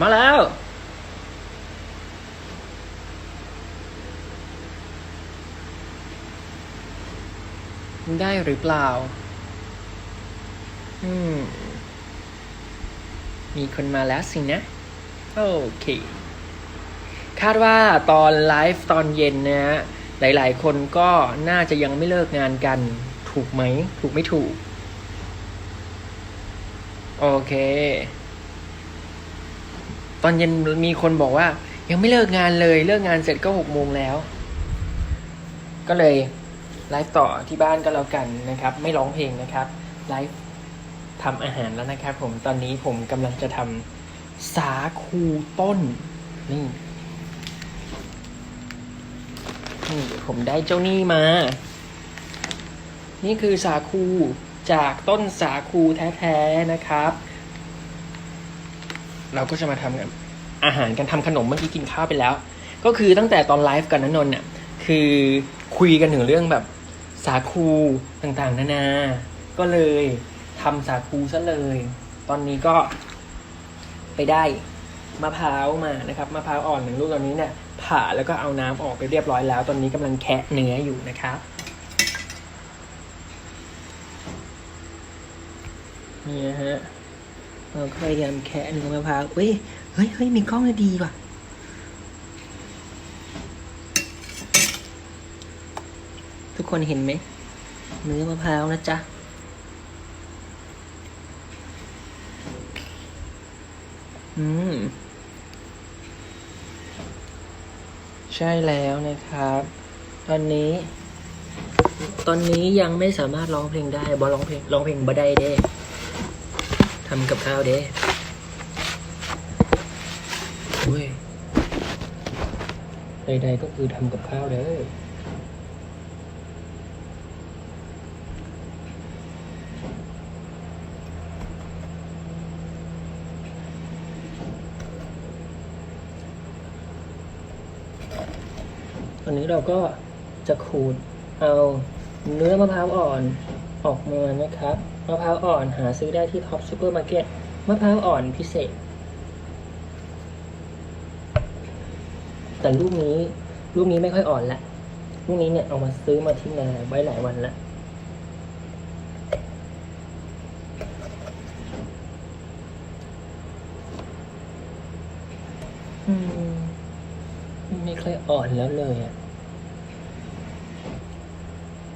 มาแล้ว ได้หรือเปล่า อืม มีคนมาแล้วสินะ โอเค คาดว่าตอนไลฟ์ตอนเย็นนะฮะ หลายๆ คนก็น่าจะยังไม่เลิกงานกัน ถูกไหม ถูกไม่ถูก โอเค ตอนเย็นมีคนบอกว่า ยังไม่เลิกงานเลย เลิกงานเสร็จก็หกโมงแล้ว ก็เลยไลฟ์ต่อที่บ้านก็แล้วกันนะครับ ไม่ร้องเพลงนะครับไลฟ์ทำอาหารแล้วนะครับผมตอนนี้ผมกำลังจะทำสาคูต้นนี่นี่ผมได้เจ้านี่มา นี่คือสาคูจากต้นสาคูแท้ๆนะครับ เราก็จะมาทำกัน อาหารกันทำขนมเมื่อกี้กินข้าวไปแล้ว ก็คือตั้งแต่ตอนไลฟ์กันนนนท์เนี่ยคือคุยกันถึงเรื่องแบบสาคูต่างๆ นานา ก็เลยทำสาคูซะเลย ตอนนี้ก็ไปได้มะพร้าวมานะครับมะพร้าวอ่อนหนึ่งลูกตอนนี้เนี่ยผ่าแล้วก็เอาน้ำออกไปเรียบร้อยแล้ว ตอนนี้กำลังแคะเนื้ออยู่นะครับนี่ฮะเราก็พยายามแคะเนื้อมะพร้าวเฮ้ย เฮ้ยเฮ้ยมีกล้องเลยดีว่ะ ทุกคนเห็นไหม เนื้อมะพร้าวนะจ๊ะ อืม ใช่แล้วนะครับ ตอนนี้ ตอนนี้ยังไม่สามารถร้องเพลงได้บอร้องเพลงร้องเพลงบ่ได้เด้ทำกับข้าวเด้ อุ้ยใดๆก็คือทำกับข้าวเด้อตอนนี้เราก็จะขูดเอาเนื้อมะพร้าวอ่อนออกมานะครับ มะพร้าวอ่อนหาซื้อได้ที่ท็อปซูเปอร์มาร์เก็ต มะพร้าวอ่อนพิเศษ แต่ลูกนี้ลูกนี้ไม่ค่อยอ่อนละลูกนี้เนี่ยเอามาซื้อมาที่นาไว้หลายวันละอืมไม่ค่อยอ่อนแล้วเลยอะ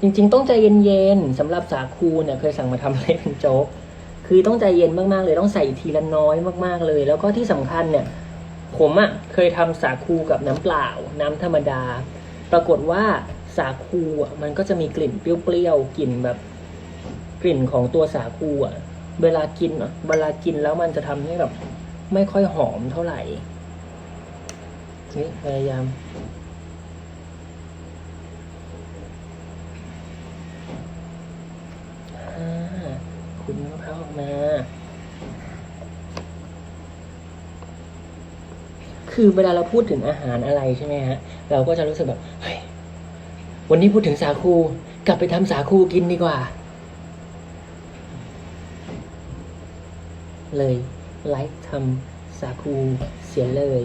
จริง ๆ ต้องใจเย็นๆสำหรับสาคูเนี่ยเคยสั่งมาทำให้เป็นโจ๊ก คือต้องใจเย็นมากๆเลย ต้องใส่ทีละน้อยมากๆเลย แล้วก็ที่สำคัญเนี่ย ผมอะ่ะเคยทำสาคูกับน้ำเปล่า น้ำธรรมดา ปรากฏว่าสาคูอะมันก็จะมีกลิ่นเปรี้ยวๆกลิ่นแบบ กลิ่นของตัวสาคูอะ เวลากินเวลากินแล้วมันจะทำให้แบบไม่ค่อยหอมเท่าไหร่นี่พยายามคุณมะพร้าวออกมา คือเวลาเราพูดถึงอาหารอะไรใช่ไหมฮะ เราก็จะรู้สึกแบบเฮ้ยวันนี้พูดถึงสาคูกลับไปทำสาคูกินดีกว่า เลยไลฟ์ทำสาคูเสียเลย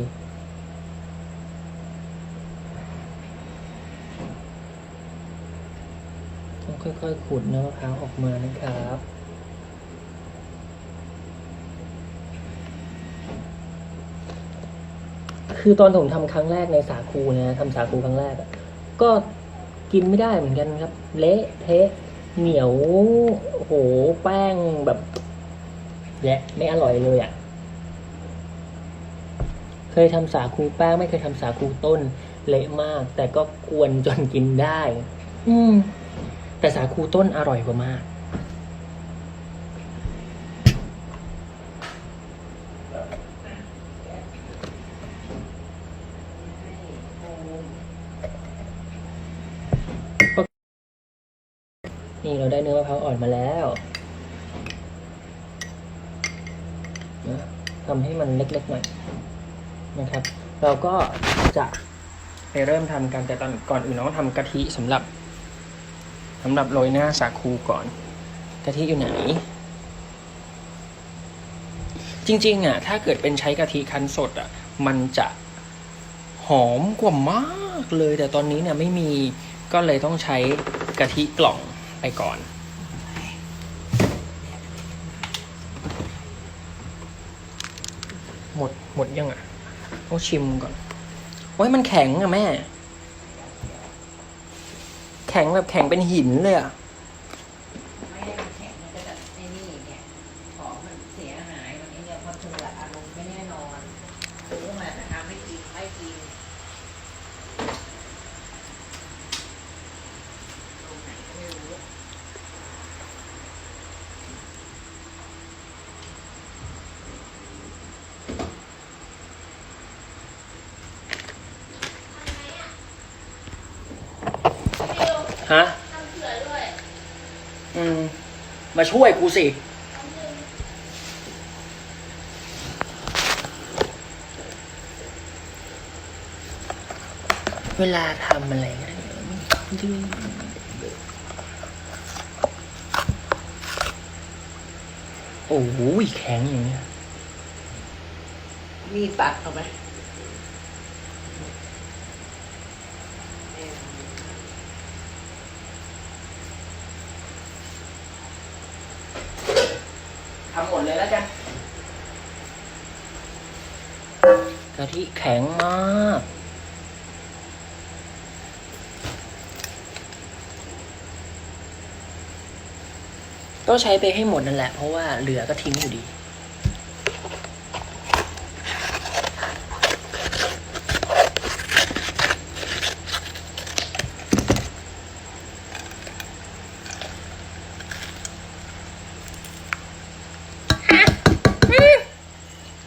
ต้องค่อยๆขูดเนื้อมะพร้าวออกมานะครับ คือตอนผมทำครั้งแรกในสาคูนะทำสาคูครั้งแรกอะก็กินไม่ได้เหมือนกันครับ เละเทะเหนียวโอ้โหแป้งแบบแย่ไม่อร่อยเลยอะ่ะ เคยทำสาคูแป้งไม่เคยทำสาคูต้น เละมาก แต่ก็กวนจนกินได้ อืมแต่สาคูต้นอร่อยกว่ามาก นี่เราได้เนื้อมะพร้าวอ่อนมาแล้วนะทำให้มันเล็กๆหน่อยนะครับ เราก็จะไปเริ่มทำกันแต่ตอนก่อนอื่นเราต้องทำกะทิสำหรับสำหรับโรยหน้าสาคูก่อนกะทิอยู่ไหน จริงๆอะถ้าเกิดเป็นใช้กะทิคั้นสดอะมันจะหอมกว่ามากเลย แต่ตอนนี้เนี่ยไม่มีก็เลยต้องใช้กะทิกล่อง ไปก่อนหมดหมดยังอะต้องชิมก่อนโอ้ยมันแข็งอะแม่ แข็งแบบแข็งเป็นหินเลยอะ ไม่ให้มันแข็งมันก็จะไอ้นี่เนี่ยของมันเสียหายวันนี้เนี่ยพอเธออารมณ์ไม่แน่นอนซื้อมาแต่ทำไม่กินไม่กินตรงไหนก็ไม่รู้ ฮะอืม มาช่วยกูสิ เวลาทำอะไรกันโอ้โหแข็งอย่างเงี้ย มีดตัดเอาไหม ทำหมดเลยแล้วกันกะทิแข็งมากก็ใช้ไปให้หมดนั่นแหละ เพราะว่าเหลือก็ทิ้งอยู่ดี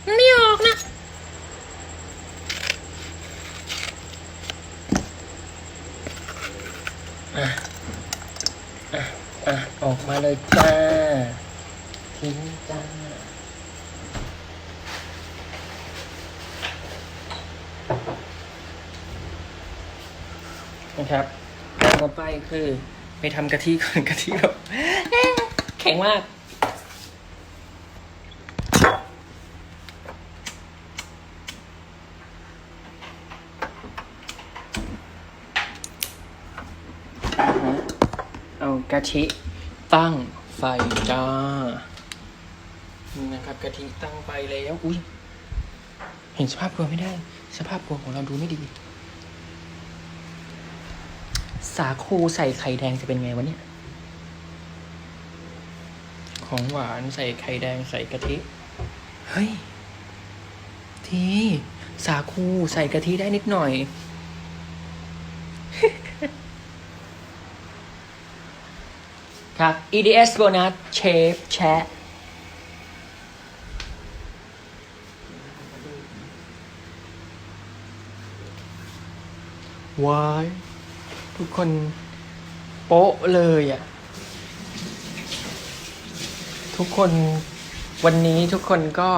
ไม่ออกนะ อะ อะ อะ ออกมา เลยจ้าทิ้งจ้านะครับต่อไปคือไปทำกะทิก่อนกะทิแบบแข็งมากเอากะทิ ตั้งไฟจ้า นี่นะครับกะทิตั้งไฟแล้ว อุ้ยเห็นสภาพครัวไม่ได้ สภาพครัวของเราดูไม่ดี สาคูใส่ไข่แดงจะเป็นไงวะเนี่ย ของหวานใส่ไข่แดงใส่กะทิ เฮ้ย ทีสาคูใส่กะทิได้นิดหน่อย ครับ EDS Bonus Chef Chat วาย ทุกคนโป๊ะเลยอะ ทุกคนวันนี้ทุกคนก็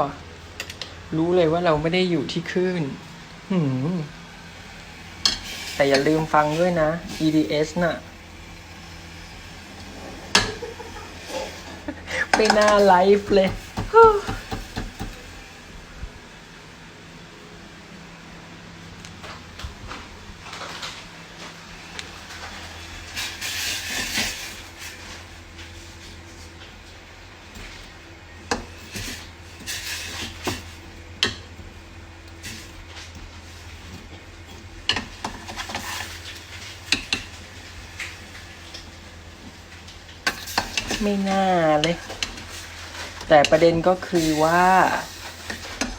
รู้เลยว่าเราไม่ได้อยู่ที่คลื่นแต่อย่าลืมฟังด้วยนะ EDS น่ะ ไม่น่าไลฟ์เลย ไม่น่าเลย แต่ประเด็นก็คือว่า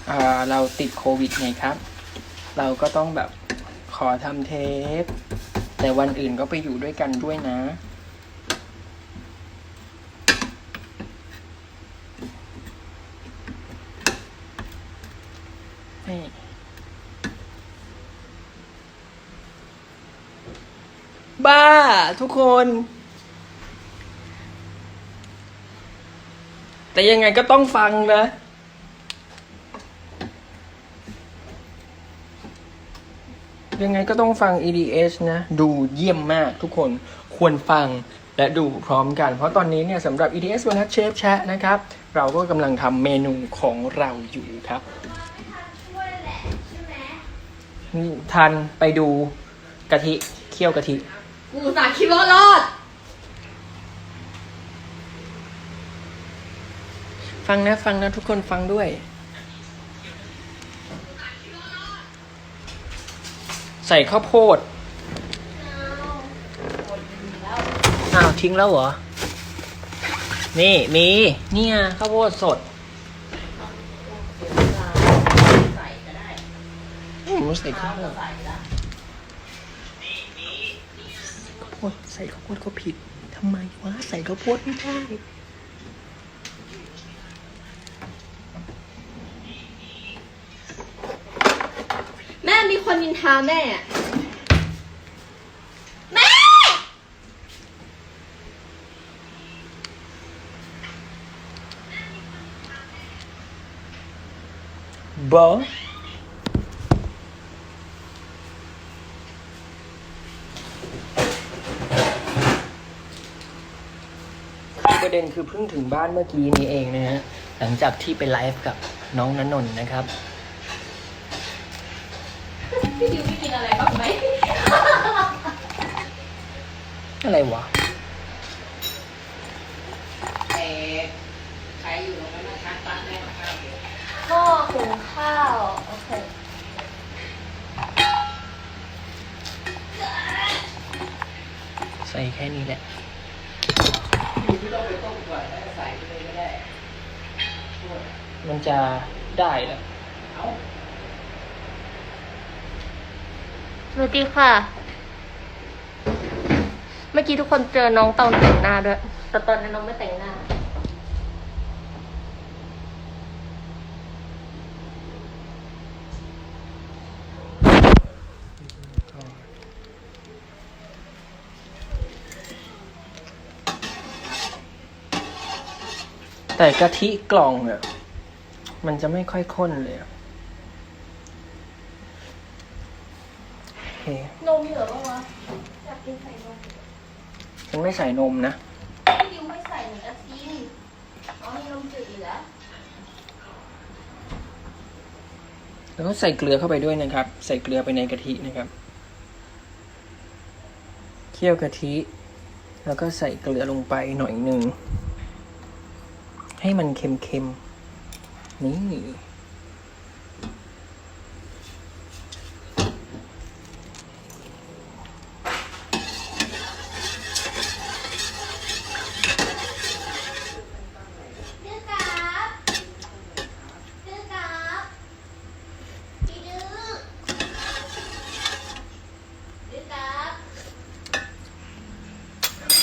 อ่าเราติดโควิดไงครับ เราก็ต้องแบบขอทำเทป แต่วันอื่นก็ไปอยู่ด้วยกันด้วยนะ นี่บ้าทุกคน แต่ยังไงก็ต้องฟังนะ ยังไงก็ต้องฟัง EDS นะ ดูเยี่ยมมากทุกคนควรฟังและดูพร้อมกัน เพราะตอนนี้เนี่ยสำหรับ EDS วันนัดเชฟแชะนะครับ เราก็กำลังทำเมนูของเราอยู่ครับทันไปดูกะทิเคี่ยวกะทิ กูสาคิดว่ารอด ฟังนะฟังนะทุกคนฟังด้วย ใส่ข้าวโพดอ้าวทิ้งแล้วเหรอ นี่มีเนี่ยข้าวโพดสดใส่ก็ได้อืมใส่ข้าวโพดใส่ข้าวโพดใส่ข้าวโพดก็ผิดทำไมวะใส่ข้าวโพดไม่ได้ แม่มี คนนินทาแม่อะแม่ บอประเด็นคือเพิ่งถึงบ้านเมื่อกี้นี้เองนะฮะ หลังจากที่ไปไลฟ์กับน้องนันนนท์นะครับ พี่ดิวไม่กินอะไรบ้างไหม อะไรวะ แต่ใครอยู่ตรงนั้นนะชักปั้นได้มาข้าวเดียวพ่อหุงข้าวโอเคใส่แค่นี้แหละ อยู่ที่ต้องไปต้มก่อนแล้วก็ใส่ไปเลยก็ได้ช่วยมันจะได้แหละเอา ส วัสดีค่ะ เมื่อกี้ทุกคนเจอน้องตอนแต่งหน้าด้วย แต่ตอนนั้นน้องไม่แต่งหน้า แต่กะทิกล่องเนี่ยมันจะไม่ค่อยข้นเลยอะโอเค นมเหลือปะวะอยากกินใส่นมฉันไม่ใส่นมนะพี่ดิวไม่ใส่เหมือนจะกินอ๋อมีนมจืดอยู่แล้วแล้วก็ใส่เกลือเข้าไปด้วยนะครับ ใส่เกลือไปในกะทินะครับ เคี่ยวกะทิ แล้วก็ใส่เกลือลงไปหน่อยหนึ่ง ให้มันเค็มๆ นี่ ดื้อกราบดื้อกราบพี่ดื้อดื้อกราบ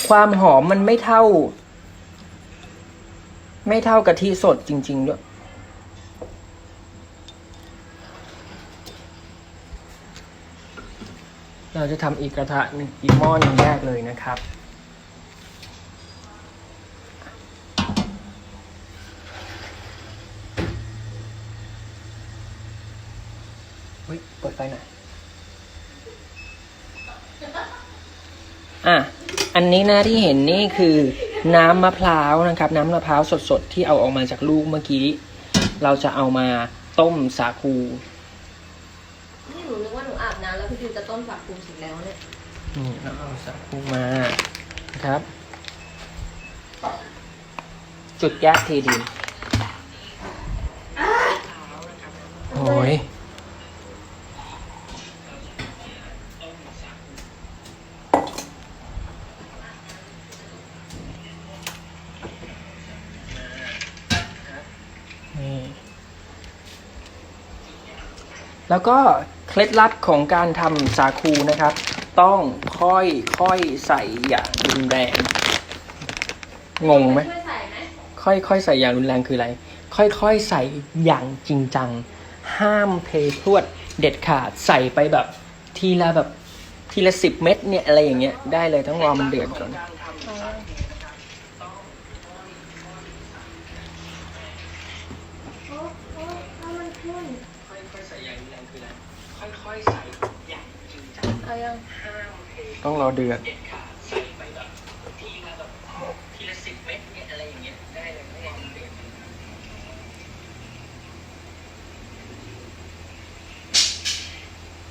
ความหอมมันไม่เท่า ไม่เท่ากะทิสดจริง ๆ ด้วย เราจะทำอีกกระทะหนึ่งอีกหม้อหนึงแยกเลยนะครับ เฮ้ยเปิดไฟหน่อย อะ อันนี้นะที่เห็นนี่คือน้ำมะพร้าวนะครับ น้ำมะพร้าวสดๆ ที่เอาออกมาจากลูกเมื่อกี้ เราจะเอามาต้มสาคู นี่หนูนึกว่าหนูอาบน้ำแล้วพี่ดิวจะต้นฝักคูเสร็จแล้วเนี่ยนี่เราเอาสาคูมานะครับ จุดแก๊สทีดินโอ้ยนี่ แล้วก็เคล็ดลับของการทำสาคูนะครับ ต้องค่อยค่อยใส่อย่างรุนแรง งงไหมช่วยค่อยใส่อย่างรุนแรงคืออะไร ค่อยๆใส่อย่างจริงจัง ห้ามเทพรวดเด็ดขาดใส่ไปแบบทีละแบบทีละสิบเม็ดเนี่ยอะไรอย่างเงี้ยได้เลยต้องรอมันเดือดก่อน ต้องรอเดือด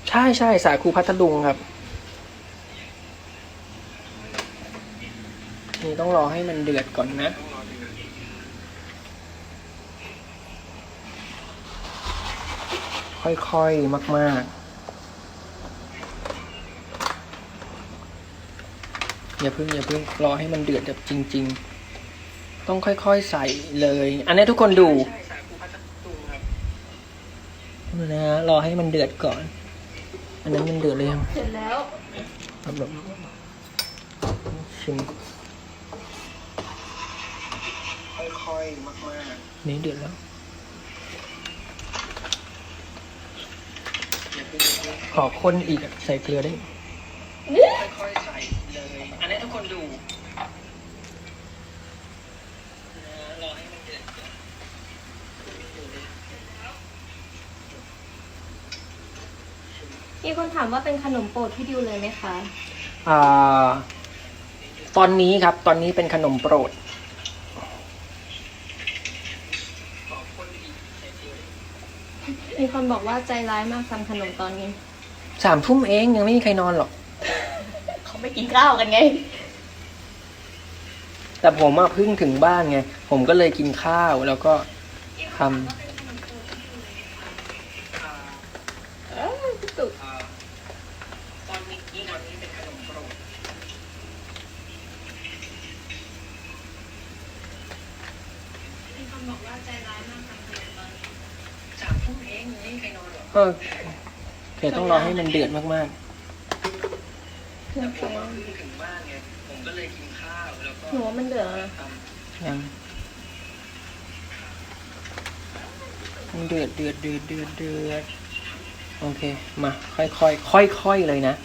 ใช่ใช่สาคูพัทลุงครับ นี่ต้องรอให้มันเดือดก่อนนะค่อยๆ มาก ๆ อย่าเพิ่งอย่าเพิ่งรอให้มันเดือดแบบจริง ๆ ต้องค่อยๆใส่เลย อันนี้ทุกคนดูนะฮะรอให้มันเดือดก่อน อันนั้นมันเดือดเลยยังเสร็จแล้วแบบแบบชิมค่อยๆมากๆนี่เดือดแล้วขอคนอีกอะใส่เกลือได้ ทุกคนดูรอให้มันเดือดก่อนมีคนถามว่าเป็นขนมโปรดพี่ดิวเลยไหมคะ อ่า ตอนนี้ครับ ตอนนี้เป็นขนมโปรด มีคนบอกว่าใจร้ายมากทำขนมตอนนี้ สามทุ่มเองยังไม่มีใครนอนหรอก เขาไม่กินข้าวกันไง แต่ผมอะเพิ่งถึงบ้านไง ผมก็เลยกินข้าวแล้วก็ทเออพี่ตุ๊กำตอนนี้ตอเขนมโปรดมีคนบอกว่าใจร้ายมากทำขนมตอนนี้สามทุ่มเองรอนหรอกเออโอเคต้องรอให้มันเดือดมากเครื่ผมอะเพิ่งถึงบ้านไง ผมก็เลยกินข้าว หนูว่ามันเดือดแล้วนะยังมันเดือดเดือดเดือดเดือดเดือดโอเค มา ค่อยค่อยค่อยค่อยๆเลยนะ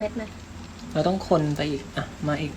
เม็ดไหมเราต้องคนไปอีก อะ มาอีก